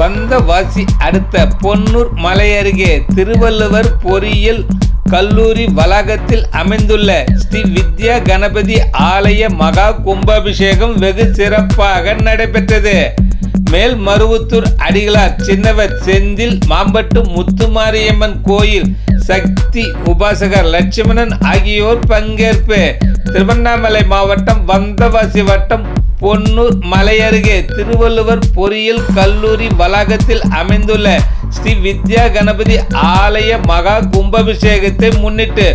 வந்தவாசி அடுத்த பொன்னூர் மலை அருகே திருவள்ளுவர் பொறியியல் கல்லூரி வளாகத்தில் அமைந்துள்ள ஸ்ரீ வித்யா கணபதி ஆலய மகா கும்பாபிஷேகம் வெகு சிறப்பாக நடைபெற்றது. மேல் மருவத்தூர் அடிகளார் சின்னவர் செந்தில் மாம்பட்டு முத்துமாரியம்மன் கோயில் சக்தி உபாசகர் லட்சுமணன் ஆகியோர் பங்கேற்பு. திருவண்ணாமலை மாவட்டம் வந்தவாசி வட்டம் பொன்னூர் மலை அருகே திருவள்ளுவர் பொறியியல் கல்லூரி வளாகத்தில் அமைந்துள்ள ஸ்ரீ வித்யா கணபதி ஆலய மகா கும்பாபிஷேகத்தை முன்னிட்டு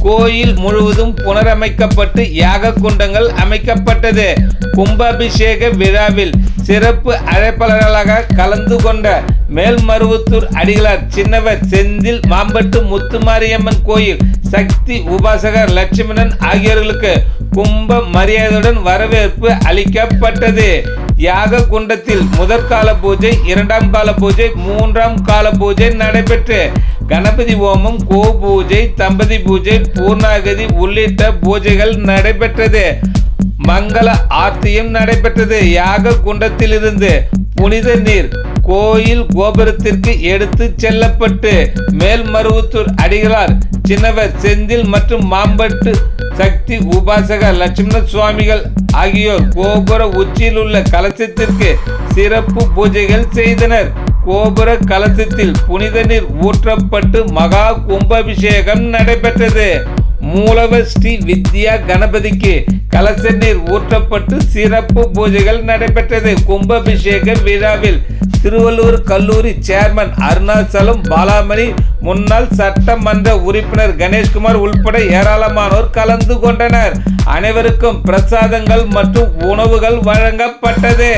கோயில் முழுவதும் புனரமைக்கப்பட்டு யாக குண்டங்கள் அமைக்கப்பட்டது. கும்பாபிஷேக விழாவில் சிறப்பு அழைப்பாளர்களாக கலந்து கொண்ட மேல்மருவத்தூர் அடிகளார் சின்னவர் செந்தில் மாம்பட்டு முத்துமாரியம்மன் கோயில் சக்தி உபாசகர் லட்சுமணன் ஆகியோர்களுக்கு கும்ப மரியாதையுடன் வரவேற்பு அளிக்கப்பட்டது. யாக குண்டத்தில் முதற் கால பூஜை இரண்டாம் கால பூஜை மூன்றாம் கால பூஜை நடைபெற்று கணபதி ஹோமம் கோ பூஜை தம்பதி பூஜை பூர்ணாகதி உள்ளிட்ட பூஜைகள் நடைபெற்றது. மங்கள ஆர்த்தியும் நடைபெற்றது. யாக குண்டத்திலிருந்து புனித நீர் கோயில் கோபுரத்திற்கு எடுத்து செல்லப்பட்டு மேல்மருவத்தூர் அடிகளார் சின்னவர் செந்தில் மற்றும் மாம்பட்டு சக்தி உபாசகர் லட்சுமண சுவாமிகள் ஆகியோர் கோபுர உச்சியில் உள்ள கலசத்திற்கு சிறப்பு பூஜைகள் செய்தனர். கோபுர கலசத்தில் புனித நீர் ஊற்றப்பட்டு மகா கும்பாபிஷேகம் நடைபெற்றது. மூலவர் ஸ்ரீ வித்யா கணபதிக்கு கலச நீர் ஊற்றப்பட்டு சிறப்பு பூஜைகள் நடைபெற்றது. கும்பாபிஷேக விழாவில் திருவள்ளூர் கல்லூரி சேர்மன் அருணாச்சலம் பாலாமணி முன்னாள் சட்டமன்ற உறுப்பினர் கணேஷ்குமார் உள்பட ஏராளமானோர் கலந்து கொண்டனர். அனைவருக்கும் பிரசாதங்கள் மற்றும் உணவுகள் வழங்கப்பட்டது.